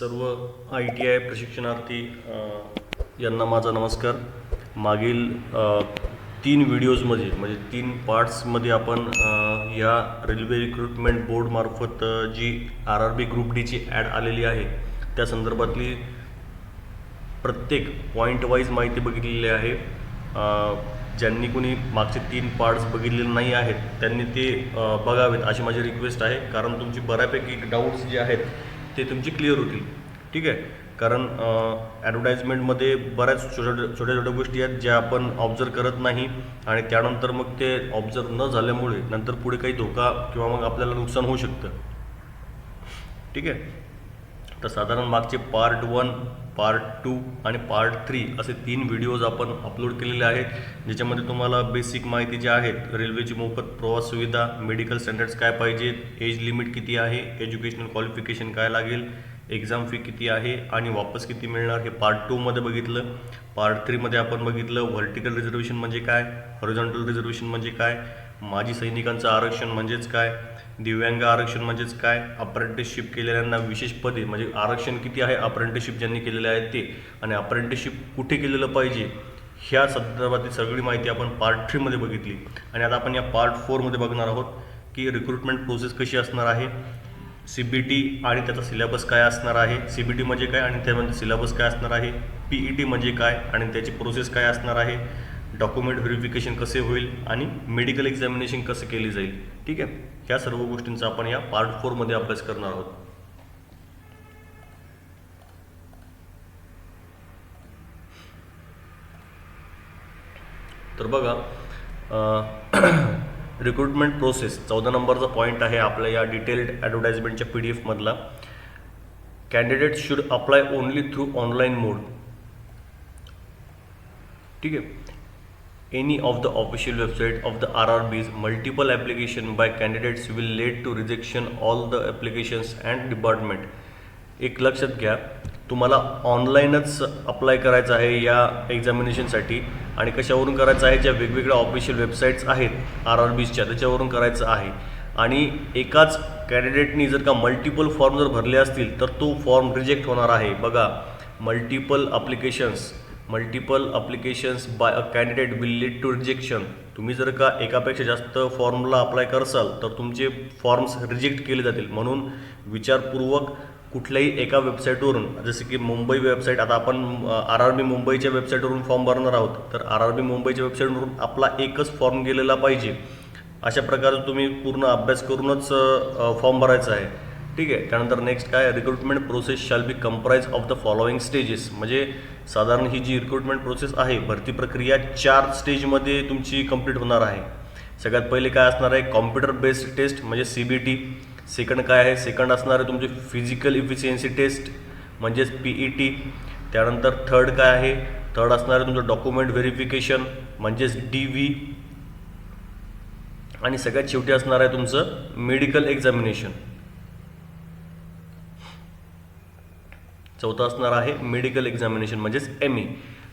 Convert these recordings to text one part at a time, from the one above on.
सर्व I T I प्रशिक्षणार्थी यांना माझा नमस्कार. मागील तीन व्हिडिओजमध्ये म्हणजे तीन पार्ट्समध्ये आपण या रेल्वे रिक्रुटमेंट बोर्डमार्फत जी आर आर बी ग्रुप डीची ॲड आलेली आहे त्या संदर्भातली प्रत्येक पॉईंट वाईज माहिती बघितलेली आहे. ज्यांनी कोणी मागचे तीन पार्ट्स बघितलेले नाही आहेत त्यांनी ते बघावेत अशी माझी रिक्वेस्ट आहे. कारण तुमची बऱ्यापैकी डाऊट्स जे आहेत ते तुमचे क्लिअर होतील. ठीक आहे? कारण ॲडव्हर्टाईजमेंटमध्ये बऱ्याच छोट्या छोट्या छोट्या गोष्टी आहेत ज्या आपण ऑब्झर्व करत नाही आणि त्यानंतर मग ते ऑब्झर्व न झाल्यामुळे नंतर पुढे काही धोका किंवा मग आपल्याला नुकसान होऊ शकतं. ठीक आहे? तर साधारण मागचे पार्ट वन पार्ट टू आणि पार्ट थ्री असे तीन व्हिडिओज आपण अपलोड केलेले आहेत ज्याच्यामध्ये तुम्हाला बेसिक माहिती जी आहेत रेल्वेची मोफत प्रवास सुविधा मेडिकल स्टँडर्ड्स काय पाहिजेत एज लिमिट किती आहे एज्युकेशनल क्वालिफिकेशन काय लागेल एक्झाम फी किती आहे आणि वापस किती मिळणार हे पार्ट टूमध्ये बघितलं. पार्ट थ्रीमध्ये आपण बघितलं व्हर्टिकल रिझर्वेशन म्हणजे काय हॉरिझॉन्टल रिझर्वेशन म्हणजे काय माजी सैनिकांचं आरक्षण म्हणजेच काय दिव्यांग आरक्षण म्हणजेच काय? अप्रेंटिसशिप केलेल्यांना विशेष पदे म्हणजे आरक्षण किती आहे? अप्रेंटिसशिप ज्यांनी केलेले आहे ते. आणि अप्रेंटिसशिप कुठे केलेलं पाहिजे? ह्या संदर्भातली सगळी माहिती आपण पार्ट थ्रीमध्ये बघितली. आणि आता आपण या पार्ट फोरमध्ये बघणार आहोत की रिक्रुटमेंट प्रोसेस कशी असणार आहे? सी बी टी आणि त्याचा सिलेबस काय असणार आहे? सी बी टी म्हणजे काय? आणि त्यामध्ये सिलेबस काय असणार आहे? पी ई टी म्हणजे काय? आणि त्याची प्रोसेस काय असणार आहे? डॉक्युमेंट व्हेरिफिकेशन कसे होईल आणि मेडिकल एक्झामिनेशन कसं केली जाईल ठीक आहे? ह्या सर्व गोष्टींचा आपण या पार्ट फोरमध्ये अभ्यास करणार आहोत. तर बघा रिक्रुटमेंट प्रोसेस चौदा नंबरचा पॉईंट आहे आपल्या या डिटेल्ड ॲडव्हर्टाइजमेंटच्या P D एफमधला candidate should apply only through online mode ठीक आहे? Any of the official website of the RRBs multiple application by candidates will lead to rejection all the applications and department. एक लक्षात घ्या तुम्हाला ऑनलाईनच apply करायचं आहे या एक्झामिनेशनसाठी आणि कशावरून करायचं आहे ज्या वेगवेगळ्या ऑफिशियल वेबसाईट्स आहेत आर आर बीजच्या त्याच्यावरून करायचं आहे. आणि एकाच कॅन्डिडेटनी जर का मल्टिपल फॉर्म जर भरले असतील तर तो फॉर्म रिजेक्ट होणार आहे. बघा multiple applications multiple applications by a candidate will lead to rejection तुम्ही जर का एकापेक्षा जास्त फॉर्मला अप्लाय करसाल तर तुमचे फॉर्म्स रिजेक्ट केले जातील. म्हणून विचारपूर्वक कुठल्याही एका वेबसाईटवरून जसं की मुंबई वेबसाईट आता आपण आर आर बी मुंबईच्या वेबसाईटवरून फॉर्म भरणार आहोत. तर आर आर बी मुंबईच्या वेबसाईटवरून आपला एकच फॉर्म गेलेला पाहिजे. अशा प्रकारे तुम्ही पूर्ण अभ्यास करूनच फॉर्म भरायचा आहे. ठीक आहे. त्यानंतर नेक्स्ट काय? Recruitment process shall be comprise of the following stages म्हणजे साधारण ही जी रिक्रुटमेंट प्रोसेस आहे भरती प्रक्रिया चार स्टेजमध्ये तुमची कंप्लीट होणार आहे. सगळ्यात पहिले काय असणार आहे? कॉम्प्युटर बेस्ड टेस्ट म्हणजे सी बी टी सेकंड काय आहे? सेकंड असणार आहे तुमची फिजिकल इफिशियन्सी टेस्ट म्हणजेच पी ई टी त्यानंतर थर्ड काय आहे? थर्ड असणार आहे तुमचं डॉक्युमेंट व्हेरिफिकेशन म्हणजेच डी व्ही आणि सगळ्यात शेवटी असणार आहे तुमचं मेडिकल एक्झामिनेशन चौथा असणार आहे मेडिकल एक्झामिनेशन म्हणजेच एम ई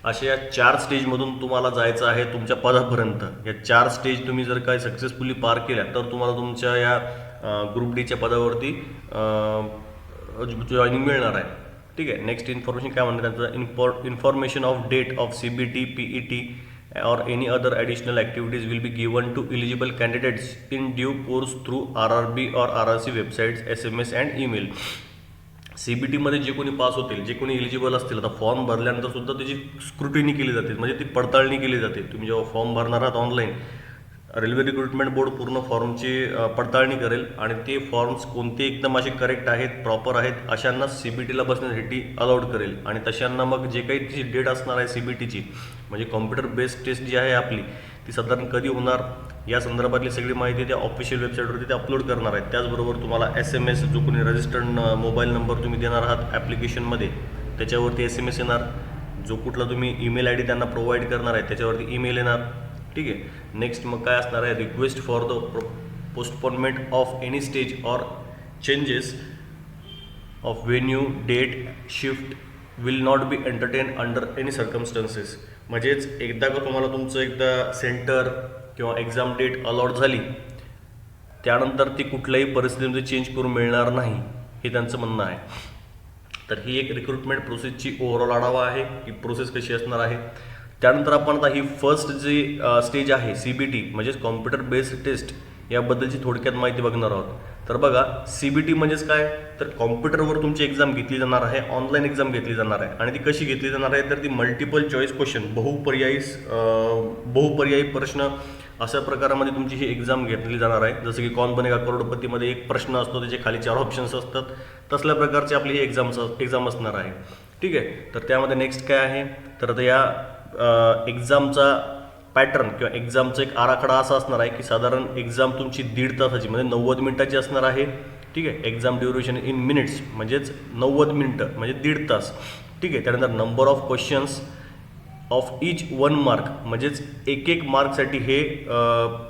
अशा या चार स्टेजमधून तुम्हाला जायचं आहे तुमच्या पदापर्यंत. या चार स्टेज तुम्ही जर काही सक्सेसफुली पार केल्या तर तुम्हाला तुमच्या या ग्रुप डीच्या पदावरती जॉईनिंग मिळणार आहे. ठीक आहे? नेक्स्ट इन्फॉर्मेशन काय म्हणतात त्यांचं? Info information of date of C B T P E T or any other additional activities will be given to eligible candidates in due course through RRB or RRC websites, SMS and email. C B टीमध्ये जे कोणी pass होतील जे कोणी eligible असतील आता form भरल्यानंतर सुद्धा त्याची स्क्रुटिनी केली जाते. म्हणजे ती पडताळणी केली जाते. तुम्ही जेव्हा फॉर्म भरणार आहात ऑनलाईन रेल्वे रिक्रुटमेंट बोर्ड पूर्ण फॉर्मची पडताळणी करेल आणि ते फॉर्म्स कोणते एकदम असे करेक्ट आहेत प्रॉपर आहेत अशांना सी बी टीला बसण्यासाठी अलाउड करेल. आणि तशांना मग जे काही तिची डेट असणार आहे सी बी टीची म्हणजे कॉम्प्युटर बेस्ड टेस्ट जी आहे आपली ती साधारण कधी होणार? या संदर्भातली सगळी माहिती त्या ऑफिशियल वेबसाईटवरती ते अपलोड करणार आहेत. त्याचबरोबर तुम्हाला एस एम एस जो कोणी रजिस्टर्ड मोबाईल नंबर तुम्ही देणार आहात ॲप्लिकेशनमध्ये त्याच्यावरती एस एम एस येणार. जो कुठला तुम्ही ईमेल आय डी त्यांना प्रोव्हाइड करणार आहे त्याच्यावरती ईमेल येणार. ठीक आहे? नेक्स्ट मग काय असणार आहे? Request for the postponement of any stage or changes of venue date shift will not be entertain under any circumstances म्हणजेच एकदा का तुम्हाला तुमचं एकदा सेंटर किंवा एक्झाम डेट अलॉट झाली त्यानंतर ती कुठल्याही परिस्थितीमध्ये चेंज करून मिळणार नाही हे त्यांचं म्हणणं आहे. तर ही एक रिक्रुटमेंट प्रोसेसची ओव्हरऑल आढावा आहे की प्रोसेस कशी असणार आहे. त्यानंतर आपण आता ही फर्स्ट जी स्टेज आहे सी बी टी म्हणजेच कॉम्प्युटर बेस्ड टेस्ट याबद्दलची थोडक्यात माहिती बघणार आहोत. तर बघा सी बी टी म्हणजेच काय? तर कॉम्प्युटरवर तुमची एक्झाम घेतली जाणार आहे ऑनलाईन एक्झाम घेतली जाणार आहे. आणि ती कशी घेतली जाणार आहे? तर ती मल्टिपल चॉईस क्वेश्चन बहुपर्यायी बहुपर्यायी प्रश्न अशा प्रकारामध्ये तुमची ही एक्झाम घेतली जाणार आहे. जसं की कौन बनेगा करोडपतीमध्ये एक प्रश्न असतो त्याचे खाली चार ऑप्शन्स असतात. तसल्या प्रकारची आपली ही एक्झाम एक्झाम असणार आहे. ठीक आहे? तर त्यामध्ये नेक्स्ट काय आहे? तर आता या एक्झामचा पॅटर्न किंवा एक्झामचा एक आराखडा असा असणार आहे की साधारण एक्झाम तुमची दीड तासाची म्हणजे नव्वद मिनिटाची असणार आहे. ठीक आहे? एक्झाम ड्युरेशन इन मिनिट्स म्हणजेच नव्वद मिनटं म्हणजे दीड तास. ठीक आहे? त्यानंतर number of questions of each one mark म्हणजेच एक एक मार्कसाठी हे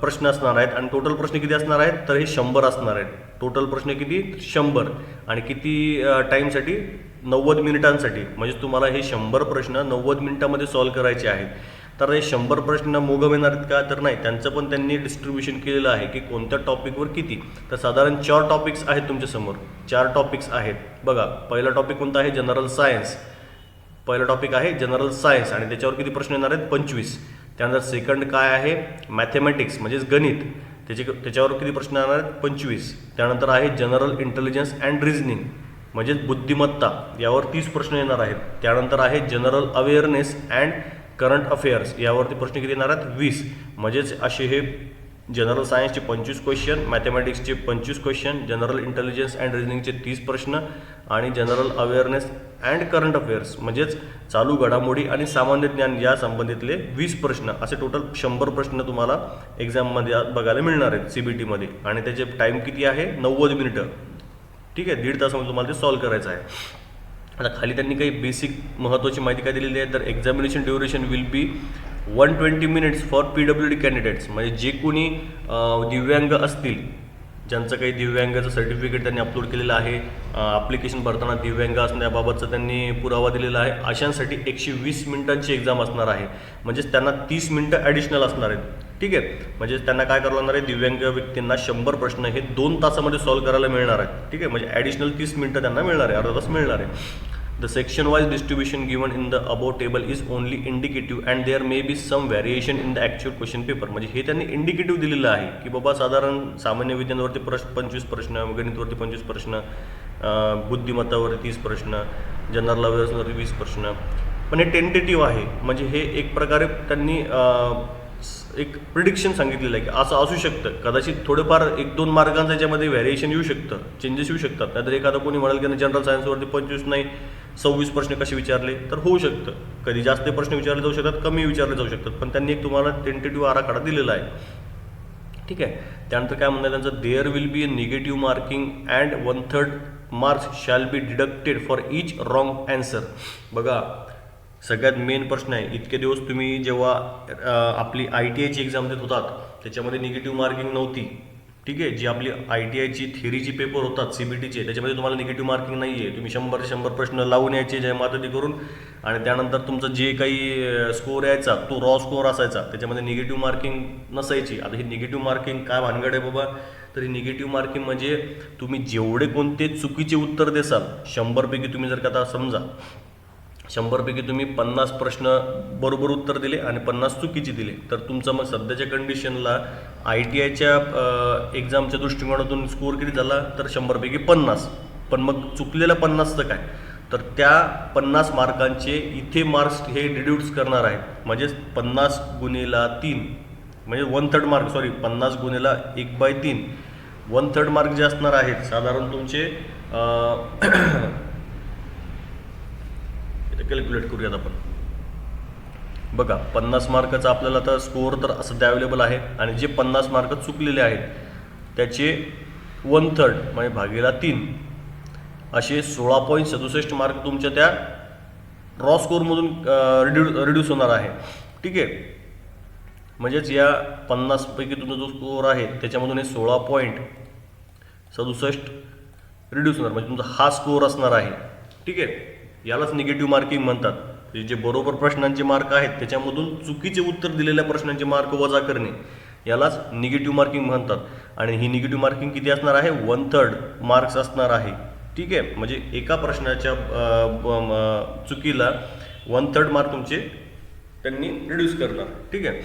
प्रश्न असणार आहेत आणि टोटल प्रश्न किती असणार आहेत? तर हे शंभर असणार आहेत. टोटल प्रश्न किती? शंभर. आणि किती टाईमसाठी नव्वद मिनिटांसाठी. म्हणजे तुम्हाला हे शंभर प्रश्न नव्वद मिनिटामध्ये सॉल्व करायचे आहेत. तर हे शंभर प्रश्न मोगम येणार आहेत का? तर नाही. त्यांचं पण त्यांनी डिस्ट्रीब्युशन केलेलं आहे की कोणत्या टॉपिकवर किती. तर साधारण चार टॉपिक्स आहेत तुमच्यासमोर. चार टॉपिक्स आहेत. बघा पहिला टॉपिक कोणता आहे? जनरल सायन्स पहिला टॉपिक आहे जनरल सायन्स आणि त्याच्यावर किती प्रश्न येणार आहेत? पंचवीस. त्यानंतर सेकंड काय आहे? मॅथेमॅटिक्स म्हणजेच गणित. त्याचे त्याच्यावर किती प्रश्न येणार आहेत? पंचवीस. त्यानंतर आहे जनरल इंटेलिजन्स अँड रिझनिंग म्हणजेच बुद्धिमत्ता. यावर तीस प्रश्न येणार आहेत. त्यानंतर आहे general awareness and current affairs यावरती प्रश्न किती येणार आहेत? वीस. म्हणजेच असे हे जनरल सायन्सचे पंचवीस क्वेश्चन मॅथमॅटिक्सचे पंचवीस क्वेश्चन जनरल इंटेलिजन्स अँड रिझनिंगचे तीस प्रश्न आणि general awareness and current affairs म्हणजेच चालू घडामोडी आणि सामान्य ज्ञान या संबंधितले वीस प्रश्न. असे टोटल शंभर प्रश्न तुम्हाला एक्झाममध्ये बघायला मिळणार आहेत सी बी टीमध्ये आणि त्याचे टाईम किती आहे? नव्वद मिनिटं ठीक आहे? दीड तासामध्ये तुम्हाला ते सॉल्व करायचं आहे. आता खाली त्यांनी काही बेसिक महत्त्वाची माहिती काय दिलेली आहे? तर examination duration will be one twenty minutes for P W D candidates म्हणजे जे कोणी दिव्यांग असतील ज्यांचं काही दिव्यांगाचं सर्टिफिकेट त्यांनी अपलोड केलेलं आहे ॲप्लिकेशन भरताना दिव्यांग असण्याबाबतचा त्यांनी पुरावा दिलेला आहे अशांसाठी एकशे वीस मिनिटांची एक्झाम असणार आहे. म्हणजेच त्यांना तीस मिनटं ॲडिशनल असणार आहेत. ठीक आहे? म्हणजे त्यांना काय करावं लागणार आहे? दिव्यांग व्यक्तींना शंभर प्रश्न हे दोन तासामध्ये सॉल्व्ह करायला मिळणार आहेत. ठीक आहे? म्हणजे ॲडिशनल तीस मिनटं त्यांना मिळणार आहे अर्धा तास मिळणार आहे. The section wise distribution given in the above table is only indicative and there may be some variation in the actual question paper म्हणजे हे त्यांनी इंडिकेटिव्ह दिलेलं आहे की बाबा साधारण सामान्य विज्ञानावरती प्रश्न पंचवीस प्रश्न गणितवरती पंचवीस प्रश्न बुद्धिमत्तावरती तीस प्रश्न जनरल अवेअर्सवरती वीस प्रश्न. पण हे टेंटेटिव्ह आहे. म्हणजे हे एक प्रकारे त्यांनी एक प्रिडिक्शन सांगितलेलं आहे की असं असू शकतं. कदाचित थोडेफार एक दोन मार्गांचं याच्यामध्ये व्हॅरिएशन येऊ शकतं चेंजेस येऊ शकतात. नाहीतर एखादं कोणी म्हणाल की जनरल सायन्सवरती पंचवीस नाही सव्वीस प्रश्न कसे विचारले? तर होऊ शकतं. कधी जास्त प्रश्न विचारले जाऊ शकतात कमी विचारले जाऊ शकतात. पण त्यांनी एक तुम्हाला टेंटेटिव्ह आराखडा दिलेला आहे. ठीक आहे? त्यानंतर काय म्हणतात त्यांचं? There will be a negative marking and one third marks shall be deducted for each wrong answer बघा सगळ्यात मेन प्रश्न आहे. इतके दिवस तुम्ही जेव्हा आपली आय टी आयची एक्झाम देत होतात त्याच्यामध्ये निगेटिव्ह मार्किंग नव्हती. ठीक आहे जी आपली आय टी आयची थेरीची पेपर होतात सी बी टीचे त्याच्यामध्ये तुम्हाला निगेटिव्ह मार्किंग नाही आहे तुम्ही शंभर शंभर प्रश्न लावून यायचे जय मातादी करून आणि त्यानंतर तुमचं जे काही स्कोअर यायचा तो रॉ स्कोअर असायचा. त्याच्यामध्ये निगेटिव्ह मार्किंग नसायची. आता ही निगेटिव्ह मार्किंग काय भानगड आहे बाबा? तर ही निगेटिव्ह मार्किंग म्हणजे तुम्ही जेवढे कोणते चुकीचे उत्तर देसाल शंभरपैकी तुम्ही जर का आता समजा शंभरपैकी तुम्ही पन्नास प्रश्न बरोबर उत्तर दिले आणि पन्नास चुकीचे दिले. तर तुमचं मग सध्याच्या कंडिशनला आय टी आयच्या एक्झामच्या दृष्टिकोनातून स्कोअर किती झाला? तर शंभरपैकी पन्नास. पण मग चुकलेल्या पन्नासचं काय? तर त्या पन्नास मार्कांचे इथे मार्क्स हे डिड्यूट्स करणार आहेत. म्हणजेच पन्नास गुन्हेला तीन. म्हणजे वन थर्ड मार्क सॉरी पन्नास गुन्हेला एक बाय तीन. वन थर्ड मार्क जे असणार आहेत साधारण तुमचे कॅल्क्युलेट करूयात आपण. बघा पन्नास मार्काचा आपल्याला आता स्कोअर तर सध्या अवेलेबल आहे. आणि जे पन्नास मार्क चुकलेले आहेत त्याचे वन थर्ड म्हणजे भागीला तीन असे सोळा पॉईंट सदुसष्ट मार्क तुमच्या त्या रॉ स्कोअरमधून रिड्यू रिड्यूस होणार आहे. ठीक आहे? म्हणजेच या पन्नासपैकी तुमचा जो स्कोअर आहे त्याच्यामधून हे सोळा पॉईंट सदुसष्ट रिड्यूस होणार. म्हणजे तुमचा हा स्कोअर असणार आहे. ठीक आहे? यालाच निगेटिव्ह मार्किंग म्हणतात. जे बरोबर प्रश्नांचे मार्क आहेत त्याच्यामधून चुकीचे उत्तर दिलेल्या प्रश्नांचे मार्क वजा करणे यालाच निगेटिव्ह मार्किंग म्हणतात. आणि ही निगेटिव्ह मार्किंग किती असणार आहे? वन थर्ड मार्क्स असणार आहे. ठीक आहे? म्हणजे एका प्रश्नाच्या चुकीला वन थर्ड मार्क तुमचे त्यांनी रिड्यूस करणार. ठीक आहे?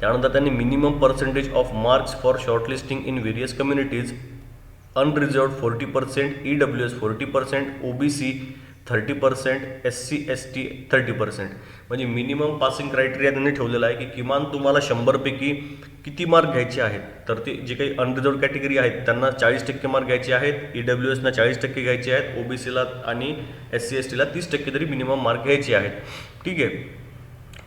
त्यानंतर त्यांनी minimum percentage of marks for shortlisting in various communities unreserved forty percent E W S forty percent O B C thirty percent S C S T thirty percent म्हणजे minimum passing criteria त्यांनी ठेवलेला आहे की किमान तुम्हाला शंभरपैकी किती mark घ्यायचे आहेत. तर ते जे काही अनरिझर्व कॅटेगरी आहेत त्यांना चाळीस टक्के मार्क घ्यायचे आहेत ई डब्ल्यू एसना चाळीस टक्के घ्यायचे आहेत ओ बी सीला आणि एस सी एस टीला तीस टक्के तरी मिनिमम मार्क घ्यायचे आहेत. ठीक आहे?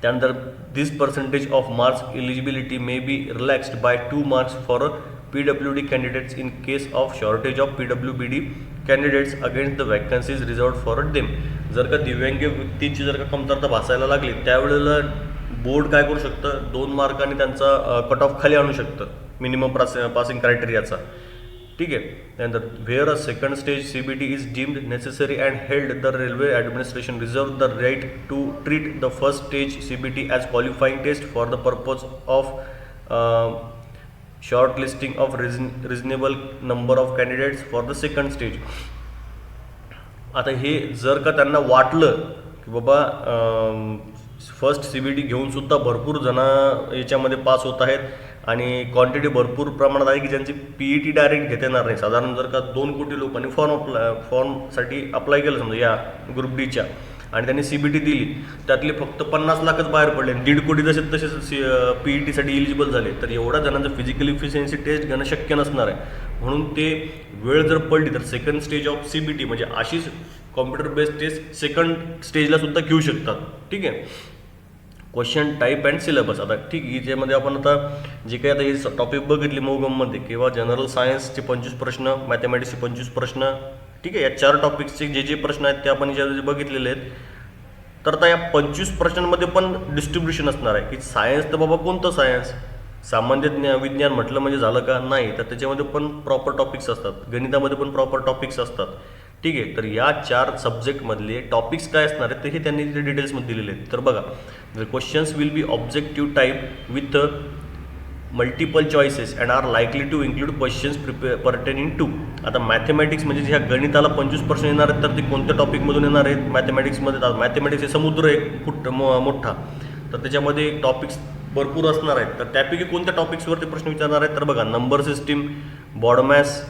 त्यानंतर this percentage of marks eligibility may be relaxed by two marks for P W D candidates in case of shortage of P W B D candidates against the vacancies reserve for them जर का दिव्यांग व्यक्तींची जर का कमतरता भासायला लागली त्यावेळेला board काय करू शकतं? दोन मार्कांनी त्यांचा कट ऑफ खाली आणू शकतं. मिनिमम पासिंग क्रायटेरियाचा ठीक आहे? त्यानंतर where a second stage C B T is deemed necessary and held the railway administration reserve the right to treat the first stage C B T as qualifying test for the purpose of short listing of reason reasonable number of candidates for the second stage आता हे जर का त्यांना वाटलं की बाबा first C B D घेऊनसुद्धा भरपूर जण याच्यामध्ये पास होत आहेत आणि क्वांटिटी भरपूर प्रमाणात आहे की ज्यांची पी ई टी डायरेक्ट घेता येणार नाही. साधारण जर का दोन कोटी लोकांनी फॉर्म अप्लाय फॉर्मसाठी अप्लाय केलं समजा या ग्रुप डीच्या आणि त्यांनी सी बी टी दिली. त्यातले फक्त पन्नास लाखच बाहेर पडले आणि दीड कोटी तसे तसेच सी पी ई टीसाठी इलिजिबल झाले. तर एवढ्या जणांचं फिजिकल इफिशियन्सी टेस्ट घेणं शक्य नसणार आहे. म्हणून ते वेळ जर पडली तर second stage of C B T म्हणजे अशीच कॉम्प्युटर बेस्ड टेस्ट सेकंड स्टेजला सुद्धा घेऊ शकतात. ठीक आहे? क्वेश्चन टाईप अँड सिलेबस आता ठीक याच्यामध्ये ज्यामध्ये आपण आता जे काही आता हे टॉपिक बघितले मोगममध्ये किंवा जनरल सायन्सचे पंचवीस प्रश्न मॅथमॅटिक्सचे पंचवीस प्रश्न ठीक आहे या चार टॉपिक्सचे जे जे प्रश्न आहेत ते आपण याच्यामध्ये बघितलेले आहेत. तर आता या पंचवीस प्रश्नांमध्ये पण डिस्ट्रीब्युशन असणार आहे. की सायन्स तर बाबा कोणतं सायन्स सामान्य ज्ञा विज्ञान म्हटलं म्हणजे झालं का? नाही. तर त्याच्यामध्ये पण प्रॉपर टॉपिक्स असतात. गणितामध्ये पण प्रॉपर टॉपिक्स असतात. ठीक आहे तर या चार सब्जेक्टमधले टॉपिक्स काय असणार आहेत ते हे त्यांनी डिटेल्समध्ये दिलेले आहेत. तर बघा the questions will be objective type with multiple choices and are likely to include questions prepare pertaining to आता मॅथमॅटिक्स म्हणजे ह्या गणिताला पंचवीस पर्सेंट येणार आहेत तर ते कोणत्या टॉपिकमधून येणार आहेत? मॅथमॅटिक्समध्ये मॅथमॅटिक्स हे समुद्र आहे फुट मो- मोठा. तर त्याच्यामध्ये टॉपिक्स भरपूर असणार आहेत. तर त्यापैकी कोणत्या टॉपिक्सवरती प्रश्न विचारणार आहेत? तर बघा number system BODMAS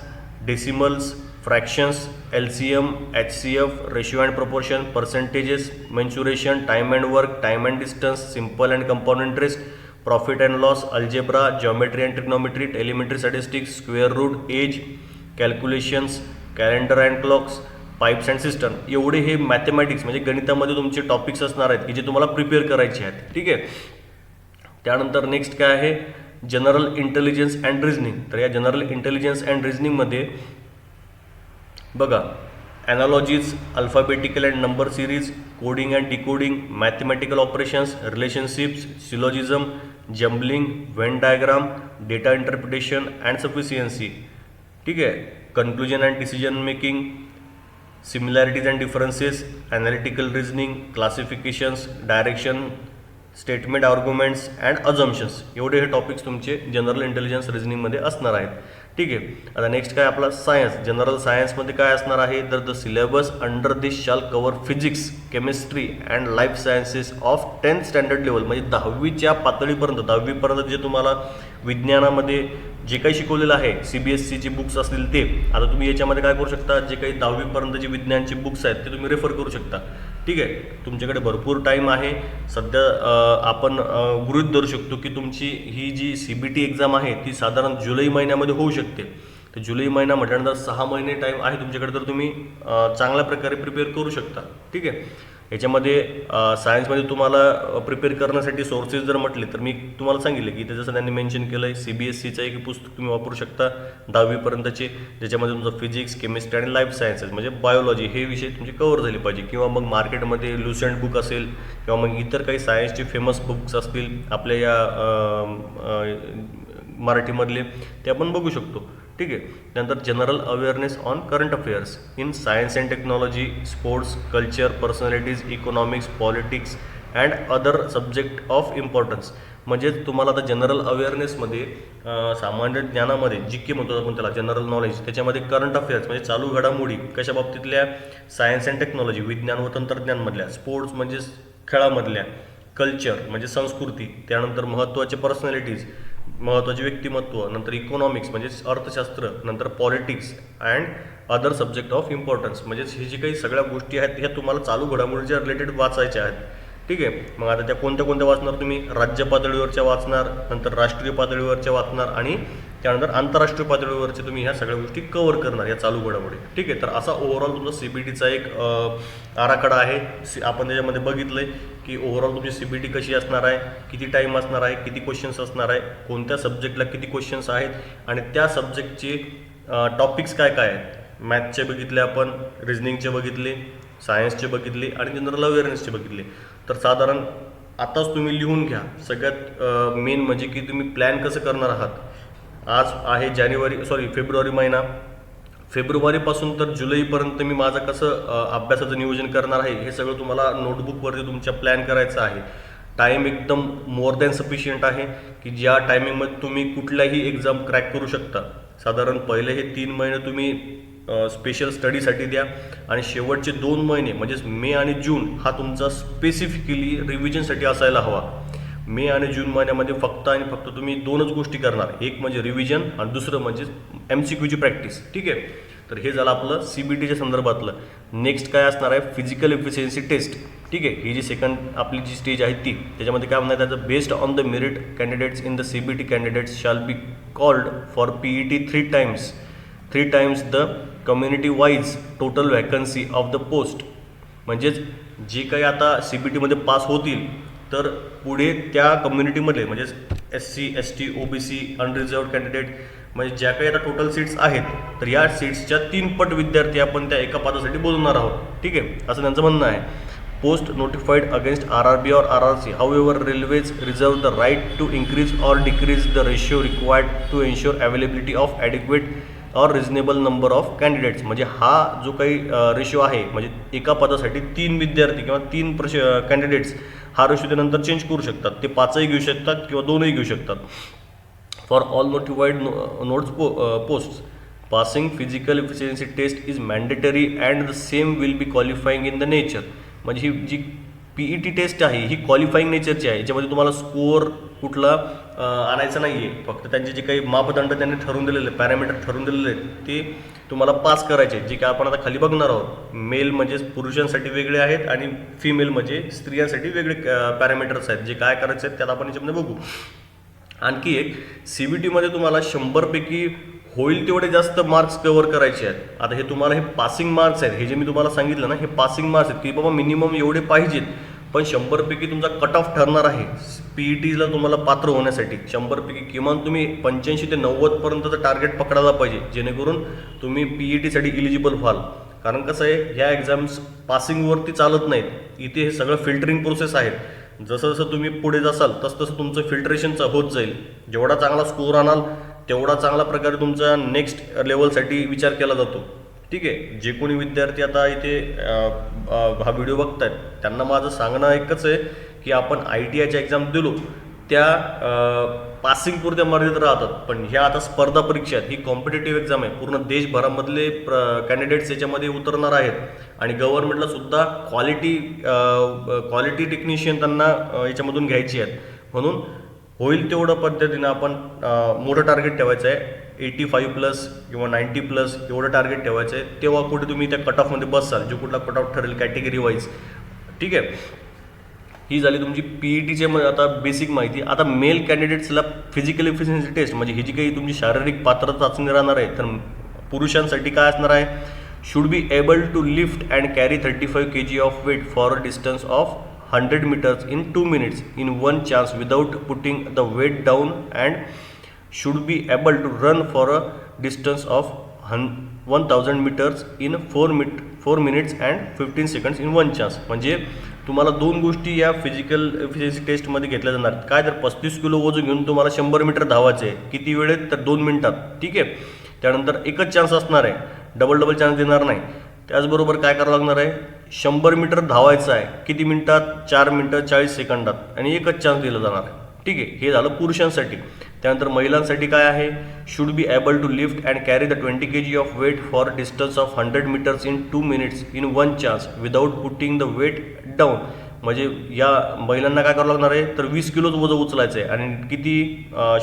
decimals fractions L C M H C F ratio and proportion percentages mensuration time and work time and distance simple and compound interest profit and loss algebra geometry and trigonometry elementary statistics square root age calculations calendar and clocks pipes and system एवढे हे mathematics म्हणजे गणितामध्ये तुमचे topics असणार आहेत की जे तुम्हाला प्रिपेअर करायचे आहेत. ठीक आहे? त्यानंतर नेक्स्ट काय आहे? जनरल इंटेलिजन्स अँड रिझनिंग तर या जनरल इंटेलिजन्स अँड रिझनिंगमध्ये बघा analogies alphabetical and number series coding and decoding mathematical operations relationships syllogism jumbling Venn diagram data interpretation and sufficiency ठीक आहे conclusion and decision making similarities and differences analytical reasoning classifications direction statement arguments and assumptions एवढे हे topics तुमचे general intelligence रिजनिंगमध्ये असणार आहेत. ठीक आहे. आता नेक्स्ट काय आपला सायन्स जनरल सायन्समध्ये काय असणार आहे? तर the syllabus under this shall cover physics chemistry and life sciences of tenth standard level म्हणजे दहावीच्या पातळीपर्यंत दहावीपर्यंत जे तुम्हाला विज्ञानामध्ये जे काही शिकवलेलं आहे सी बी एस सीचे बुक्स असतील ते आता तुम्ही याच्यामध्ये काय करू शकता? जे काही दहावीपर्यंत जे विज्ञानचे बुक्स आहेत ते तुम्ही रेफर करू शकता. ठीक आहे? तुमच्याकडे भरपूर टाईम आहे. सध्या आपण गृहित धरू शकतो की तुमची ही जी सी बी टी एक्झाम आहे ती साधारण जुलै महिन्यामध्ये होऊ शकते. तर जुलै महिना म्हटल्यानंतर सहा महिने टाईम आहे तुमच्याकडे तर तुम्ही चांगल्या प्रकारे प्रिपेअर करू शकता. ठीक आहे? याच्यामध्ये सायन्समध्ये तुम्हाला प्रिपेअर करण्यासाठी सोर्सेस जर म्हटले तर मी तुम्हाला सांगितले की इथे जसं त्यांनी मेन्शन केलं आहे सी बी एस सीचं एक पुस्तक तुम्ही वापरू शकता दहावीपर्यंतचे ज्याच्यामध्ये तुमचं फिजिक्स केमिस्ट्री आणि लाईफ सायन्सेस म्हणजे बायोलॉजी हे विषय तुमचे कवर झाले पाहिजे. किंवा मग मार्केटमध्ये लुसेंट बुक असेल किंवा मग इतर काही सायन्सचे फेमस बुक्स असतील आपल्या या मराठीमधले ते आपण बघू शकतो. ठीक आहे? त्यानंतर general awareness on current affairs in science and technology sports culture personalities economics politics and other subject of importance म्हणजेच तुम्हाला आता जनरल अवेअरनेसमध्ये सामान्य ज्ञानामध्ये जी के म्हणतो आपण त्याला जनरल नॉलेज त्याच्यामध्ये करंट अफेअर्स म्हणजे चालू घडामोडी कशा बाबतीतल्या? सायन्स अँड टेक्नॉलॉजी विज्ञान व तंत्रज्ञानमधल्या स्पोर्ट्स म्हणजे खेळामधल्या कल्चर म्हणजे संस्कृती त्यानंतर महत्त्वाचे पर्सनॅलिटीज महत्त्वाचे व्यक्तिमत्व नंतर इकॉनॉमिक्स म्हणजे अर्थशास्त्र नंतर politics and other subject of importance म्हणजे हे जी काही सगळ्या गोष्टी आहेत ह्या तुम्हाला चालू घडामोडीच्या रिलेटेड वाचायच्या आहेत. ठीक आहे? मग आता त्या कोणत्या कोणत्या वाचणार तुम्ही? राज्य पातळीवरच्या वाचणार नंतर राष्ट्रीय पातळीवरच्या वाचणार आणि त्यानंतर आंतरराष्ट्रीय पातळीवरचे तुम्ही ह्या सगळ्या गोष्टी कव्हर करणार या चालू घडामोडी. ठीक आहे? तर असा ओव्हरऑल तुमचा सी बी टीचा एक आराखडा आहे. सी आपण त्याच्यामध्ये बघितलं आहे की ओव्हरऑल तुमची सी बी टी कशी असणार आहे किती टाईम असणार आहे किती क्वेश्चन्स असणार आहे कोणत्या सब्जेक्टला किती क्वेश्चन्स आहेत आणि त्या सब्जेक्टचे टॉपिक्स काय काय आहेत? मॅथचे बघितले आपण रिझनिंगचे बघितले सायन्सचे बघितले आणि जनरल अवेअरनेसचे बघितले. तर साधारण आताच तुम्ही लिहून घ्या. सगळ्यात मेन म्हणजे की तुम्ही प्लॅन कसं करणार आहात? आज आहे जानेवारी सॉरी फेब्रुवारी महिना. फेब्रुवारीपासून तर जुलैपर्यंत मी माझं कसं अभ्यासाचं नियोजन करणार आहे हे सगळं तुम्हाला नोटबुकवरती तुमच्या प्लॅन करायचं आहे. टाईम एकदम मोर दॅन सफिशियंट आहे की ज्या टायमिंगमध्ये तुम्ही कुठल्याही एक्झाम क्रॅक करू शकता. साधारण पहिले हे तीन महिने तुम्ही स्पेशल स्टडीसाठी द्या आणि शेवटचे दोन महिने म्हणजेच मे आणि जून हा तुमचा स्पेसिफिकली रिव्हिजनसाठी असायला हवा. मे आणि जून महिन्यामध्ये फक्त आणि फक्त तुम्ही दोनच गोष्टी करणार. एक म्हणजे रिव्हिजन आणि दुसरं म्हणजे एम सी क्यूची प्रॅक्टिस ठीक आहे? तर हे झालं आपलं सी बी टीच्या संदर्भातलं. नेक्स्ट काय असणार आहे? फिजिकल इफिशियन्सी टेस्ट ठीक आहे? ही जी सेकंड आपली जी स्टेज आहे ती. त्याच्यामध्ये काय म्हणणार त्याचं based on the merit candidates in the C B T candidates shall be called for P E T three times three times the community wise total vacancy of the post म्हणजेच जे काही आता सी बी टीमध्ये pass होतील तर पुढे त्या कम्युनिटीमध्ये म्हणजेच S C S T O B C unreserve candidate म्हणजे ज्या काही आता टोटल सीट्स आहेत तर या सीट्सच्या तीन पट विद्यार्थी आपण त्या एका पदासाठी बोलवणार आहोत. ठीक आहे? असं त्यांचं म्हणणं आहे. Post notified against R R B or R R C however railways reserve the right to increase or decrease the ratio required to ensure availability of adequate और रिजनेबल नंबर ऑफ कॅन्डिडेट्स म्हणजे हा जो काही ratio आहे म्हणजे एका पदासाठी तीन विद्यार्थी किंवा तीन प्रश कॅन्डिडेट्स हा रेशो ते नंतर चेंज करू शकतात. ते पाचही घेऊ शकतात किंवा दोनही घेऊ शकतात. For all notified notes post passing physical efficiency test is mandatory and the same will be qualifying in the nature म्हणजे ही जी पी ई टी टेस्ट आहे ही क्वालिफाईंग नेचरची आहे. याच्यामध्ये तुम्हाला स्कोअर कुठला आणायचं नाही आहे फक्त त्यांचे जे काही मापदंड त्यांनी ठरवून दिलेले पॅरामीटर ठरवून दिलेले आहेत ते तुम्हाला पास करायचे आहेत, जे काय आपण आता खाली बघणार आहोत मेल म्हणजे पुरुषांसाठी वेगळे आहेत आणि फिमेल म्हणजे स्त्रियांसाठी वेगळे पॅरामीटर्स आहेत. जे काय करायचे आहेत त्याला आपण याच्यामध्ये बघू. आणखी एक सी बी टीमध्ये तुम्हाला शंभरपैकी होईल तेवढे जास्त मार्क्स कव्हर करायचे आहेत. आता हे तुम्हाला हे पासिंग मार्क्स आहेत. हे जे मी तुम्हाला सांगितलं ना हे पासिंग मार्क्स आहेत. की बाबा मिनिमम एवढे पाहिजेत. पण शंभरपैकी तुमचा कट ऑफ ठरणार आहे. पी ई टीला तुम्हाला पात्र होण्यासाठी शंभरपैकी किमान तुम्ही पंच्याऐंशी ते नव्वदपर्यंतचं टार्गेट पकडायला पाहिजे. जेणेकरून तुम्ही पी ई टीसाठी इलिजिबल व्हाल. कारण कसं आहे ह्या एक्झाम्स पासिंगवरती चालत नाहीत. इथे हे सगळं फिल्टरिंग प्रोसेस आहेत. जसं जसं तुम्ही पुढे जासाल तसं तसं तुमचं फिल्ट्रेशनचं होत जाईल. जेवढा चांगला स्कोअर आणाल तेवढा चांगला प्रकारे तुमचा नेक्स्ट लेवलसाठी विचार केला जातो. ठीक आहे जे कोणी विद्यार्थी आता इथे हा व्हिडिओ बघत आहेत त्यांना माझं सांगणं एकच आहे की आपण आय टी आयच्या एक्झाम दिलो त्या पासिंग पुरत्या मर्यादित राहतात. पण ह्या आता स्पर्धा परीक्षा आहेत ही कॉम्पिटेटिव्ह एक्झाम आहे. पूर्ण देशभरामधले प्र कॅन्डिडेट्स याच्यामध्ये उतरणार आहेत. आणि गव्हर्नमेंटला सुद्धा क्वालिटी क्वालिटी टेक्निशियन त्यांना याच्यामधून घ्यायची आहेत. म्हणून होईल तेवढं पद्धतीनं आपण मोठं टार्गेट ठेवायचं आहे. एटी फाईव्ह प्लस किंवा नाईन्टी प्लस एवढं टार्गेट ठेवायचं आहे तेव्हा कुठे तुम्ही त्या कट ऑफमध्ये बसाल जो कुठला कट ऑफ ठरेल कॅटेगरी वाईज ठीक आहे? ही झाली तुमची पी ई टीचे आता बेसिक माहिती. आता मेल कॅन्डिडेट्सला फिजिकल इफिशियन्सी टेस्ट म्हणजे ही जी काही तुमची शारीरिक पात्रता चाचणी राहणार आहे तर पुरुषांसाठी काय असणार आहे? Should be able to lift and carry thirty five K G of weight for a distance of hundred metres in two minutes in one chance without putting the weight down and should be able to run for a distance of hun one thousand metres in four min four minutes and fifteen seconds in one chance म्हणजे तुम्हाला दोन गोष्टी या physical efficiency टेस्टमध्ये घेतल्या जाणार. काय तर पस्तीस किलो वजन घेऊन तुम्हाला शंभर मीटर धावायचं आहे किती वेळेत तर दोन मिनिटात. ठीक आहे? त्यानंतर एकच चान्स असणार आहे. डबल डबल चान्स देणार नाही. त्याचबरोबर काय करावं लागणार आहे? शंभर मीटर धावायचं आहे किती मिनिटात? चार मिनटं चाळीस सेकंदात. आणि एकच चान्स दिला जाणार आहे. ठीक आहे? हे झालं पुरुषांसाठी. त्यानंतर महिलांसाठी काय आहे? Should be able to lift and carry the twenty K G of weight for distance of hundred metres in two minutes in one chance without putting the weight down म्हणजे या महिलांना काय करावं लागणार आहे? तर वीस किलोच वजन उचलायचं आहे आणि किती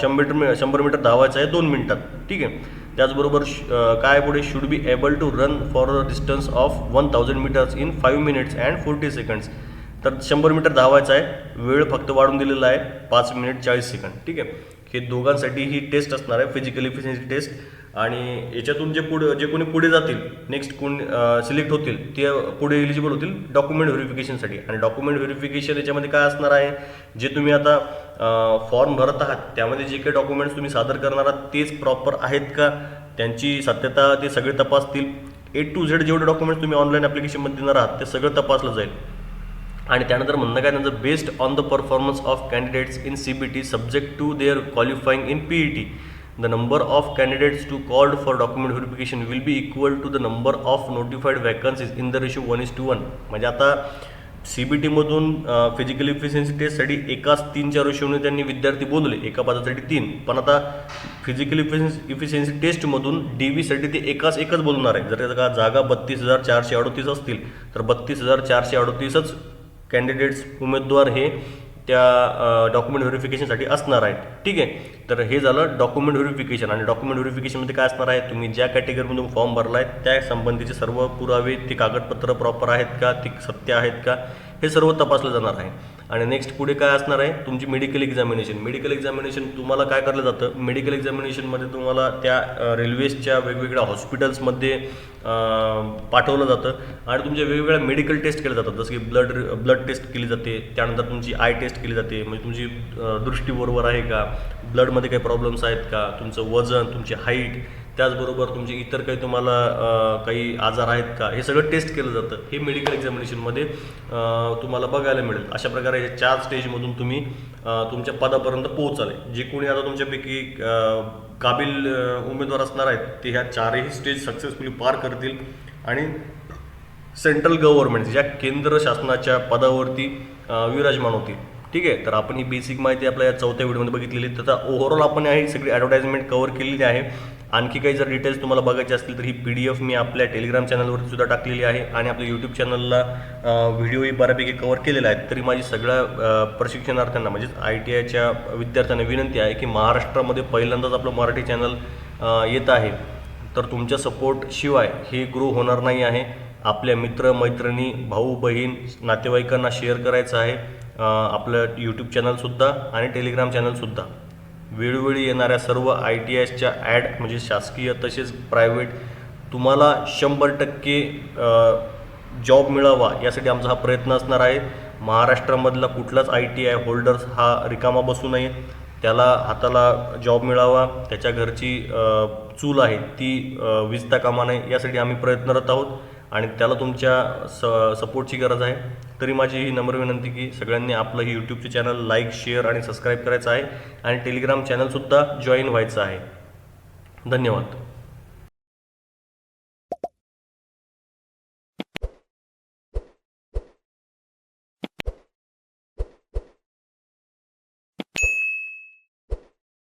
शंभर मीटर शंभर मीटर धावायचं आहे? दोन मिनिटात. ठीक आहे? त्याचबरोबर श- काय पुढे? Should be able to run for the distance of one thousand metres in five minutes and forty seconds तर शंभर मीटर धावायचं आहे. वेळ फक्त वाढून दिलेला आहे. पाच मिनिट चाळीस सेकंड ठीक आहे? हे दोघांसाठी ही टेस्ट असणार आहे फिजिकल इफिशियन्सी टेस्ट आणि याच्यातून जे पुढे जे कोणी पुढे जातील नेक्स्ट कोण सिलेक्ट होतील ते पुढे एलिजिबल होतील डॉक्युमेंट व्हेरिफिकेशनसाठी आणि डॉक्युमेंट व्हेरिफिकेशन याच्यामध्ये काय असणार आहे जे तुम्ही आता फॉर्म भरत आहात त्यामध्ये जे काही डॉक्युमेंट्स तुम्ही सादर करणार आहात तेच प्रॉपर आहेत का? त्यांची सत्यता ते सगळे तपासतील. ए टू झेड जेवढे डॉक्युमेंट्स तुम्ही ऑनलाईन ॲप्लिकेशनमध्ये देणार आहात ते सगळं तपासलं जाईल. आणि त्यानंतर म्हणणं काय त्यांचं based on the performance of candidates in C B T subject to their qualifying in P E T the number of candidates to called for document verification will be equal to the number of notified vacancies in the ratio one is to one म्हणजे आता C B टीमधून physical efficiency टेस्टसाठी एकाच तीनच्या रेशोने त्यांनी विद्यार्थी बोलले एका पदासाठी तीन. पण आता फिजिकल इफिशियन्सी इफिशियन्सी टेस्टमधून डी व्हीसाठी ते एकाच एकच बोलणार आहे. जर त्याचा का जागा बत्तीस हजार चारशे अडतीस असतील तर बत्तीस हजार चारशे अडतीसच कॅन्डिडेट्स उमेदवार हे त्या डॉक्युमेंट व्हेरिफिकेशनसाठी असणार आहेत. ठीक आहे? तर हे झालं डॉक्युमेंट व्हेरिफिकेशन आणि डॉक्युमेंट व्हेरिफिकेशनमध्ये काय असणार आहे? तुम्ही ज्या कॅटेगरीमधून फॉर्म भरला आहे त्या संबंधीचे सर्व पुरावे ते कागदपत्र प्रॉपर आहेत का? ते सत्य आहेत का? हे सर्व तपासलं जाणार आहे. आणि नेक्स्ट पुढे काय असणार आहे? तुमची मेडिकल एक्झामिनेशन मेडिकल एक्झामिनेशन तुम्हाला काय करलं जातं? मेडिकल एक्झामिनेशनमध्ये तुम्हाला त्या रेल्वेजच्या वेगवेगळ्या हॉस्पिटल्समध्ये पाठवलं जातं. आणि तुमच्या वेगवेगळ्या मेडिकल टेस्ट केल्या जातात. जसं की ब्लड ब्लड टेस्ट केली जाते. त्यानंतर तुमची आय टेस्ट केली जाते. म्हणजे तुमची दृष्टी बरोबर आहे का? ब्लडमध्ये काही प्रॉब्लेम्स आहेत का? तुमचं वजन तुमची हाईट त्याचबरोबर तुमचे इतर काही तुम्हाला काही आजार आहेत का? हे सगळं टेस्ट केलं जातं. हे मेडिकल एक्झामिनेशनमध्ये तुम्हाला बघायला मिळेल. अशा प्रकारे हे चार स्टेजमधून तुम्ही तुमच्या पदापर्यंत पोहोचाले. जे कोणी आता तुमच्यापैकी काबिल उमेदवार असणार आहेत ते ह्या चारही स्टेज सक्सेसफुली पार करतील. आणि सेंट्रल गव्हर्नमेंट ज्या केंद्र शासनाच्या पदावरती विराजमान होतील ठीक आहे? तर आपण ही बेसिक माहिती आपल्या या चौथ्या व्हिडिओमध्ये बघितलेली तर ओव्हरऑल आपण ही सगळी ॲडव्हर्टाईजमेंट कवर केलेली आहे. आणखी काही जर डिटेल्स तुम्हाला बघायचे असतील तर ही पी डी एफ मी आपल्या टेलिग्राम चॅनलवरती सुद्धा टाकलेली आहे आणि आपल्या यूट्यूब चॅनलला व्हिडिओही बऱ्यापैकी कवर केलेला आहे तरी माझी सगळ्या प्रशिक्षणार्थ्यांना म्हणजेच आय टी आयच्या विद्यार्थ्यांना विनंती आहे की महाराष्ट्रामध्ये पहिल्यांदाच आपलं मराठी चॅनल येत आहे. तर तुमच्या सपोर्ट शिवाय हे ग्रो होणार नाही आहे. आपल्या मित्र मैत्रिणी भाऊ बहीण नातेवाईकांना शेअर करायचं आहे आपलं यूट्यूब चॅनलसुद्धा आणि टेलिग्राम चॅनलसुद्धा वेळोवेळी येणाऱ्या सर्व आय टी आयच्या ॲड म्हणजे शासकीय तसेच प्रायव्हेट तुम्हाला शंभर टक्के जॉब मिळावा यासाठी आमचा हा प्रयत्न असणार आहे. महाराष्ट्रामधला कुठलाच आय टी आय होल्डर्स हा रिकामा बसू नये. त्याला हाताला जॉब मिळावा. त्याच्या घरची चूल आहे ती विजता कामा नये यासाठी आम्ही प्रयत्नरत आहोत. आणि त्याला तुमच्या स सपोर्टची गरज आहे. तरी माझी ही नम्र विनंती की सगळ्यांनी आपलं ही यूट्यूबचे चॅनल लाईक शेअर आणि सबस्क्राईब करायचं आहे. आणि टेलिग्राम चॅनलसुद्धा जॉईन व्हायचं आहे. धन्यवाद.